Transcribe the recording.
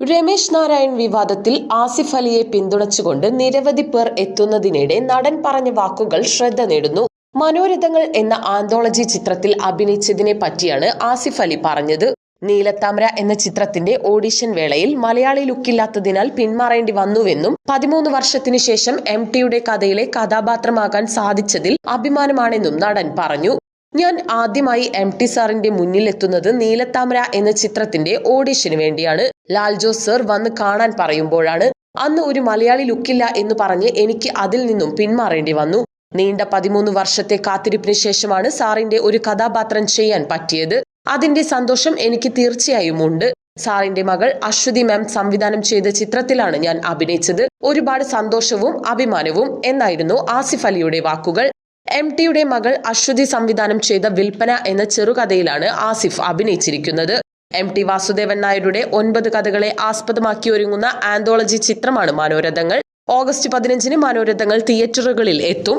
രമേശ് നാരായൺ വിവാദത്തിൽ ആസിഫ് അലിയെ പിന്തുണച്ചുകൊണ്ട് നിരവധി പേർ എത്തുന്നതിനിടെ നടൻ പറഞ്ഞ വാക്കുകൾ ശ്രദ്ധ നേടുന്നു. മനോരഥങ്ങൾ എന്ന ആന്തോളജി ചിത്രത്തിൽ അഭിനയിച്ചതിനെ പറ്റിയാണ് ആസിഫ് അലി പറഞ്ഞത്. നീലത്താമര എന്ന ചിത്രത്തിന്റെ ഓഡിഷൻ വേളയിൽ മലയാളി ലുക്കില്ലാത്തതിനാൽ പിന്മാറേണ്ടി വന്നുവെന്നും പതിമൂന്ന് വർഷത്തിനു ശേഷം എം ടിയുടെ കഥയിലെ കഥാപാത്രമാകാൻ സാധിച്ചതിൽ അഭിമാനമാണെന്നും നടൻ പറഞ്ഞു. ഞാൻ ആദ്യമായി എം ടി സാറിന്റെ മുന്നിലെത്തുന്നത് നീലത്താമര എന്ന ചിത്രത്തിന്റെ ഓഡിഷന് വേണ്ടിയാണ്. ലാൽ ജോസ് സർ വന്ന് കാണാൻ പറയുമ്പോഴാണ്. അന്ന് ഒരു മലയാളി ലുക്കില്ല എന്ന് പറഞ്ഞ് എനിക്ക് അതിൽ നിന്നും പിന്മാറേണ്ടി വന്നു. നീണ്ട പതിമൂന്ന് വർഷത്തെ കാത്തിരിപ്പിന് ശേഷമാണ് സാറിന്റെ ഒരു കഥാപാത്രം ചെയ്യാൻ പറ്റിയത്. അതിന്റെ സന്തോഷം എനിക്ക് തീർച്ചയായും ഉണ്ട്. സാറിന്റെ മകൾ അശ്വതി മാം സംവിധാനം ചെയ്ത ചിത്രത്തിലാണ് ഞാൻ അഭിനയിച്ചത്. ഒരുപാട് സന്തോഷവും അഭിമാനവും എന്നായിരുന്നു ആസിഫ് അലിയുടെ വാക്കുകൾ. എം ടിയുടെ മകൾ അശ്വതി സംവിധാനം ചെയ്ത വിൽപ്പന എന്ന ചെറുകഥയിലാണ് ആസിഫ് അഭിനയിച്ചിരിക്കുന്നത്. എം ടി വാസുദേവൻ നായരുടെ ഒൻപത് കഥകളെ ആസ്പദമാക്കി ഒരുങ്ങുന്ന ആന്തോളജി ചിത്രമാണ് മനോരഥങ്ങൾ. ഓഗസ്റ്റ് പതിനഞ്ചിന് മനോരഥങ്ങൾ തിയേറ്ററുകളിൽ എത്തും.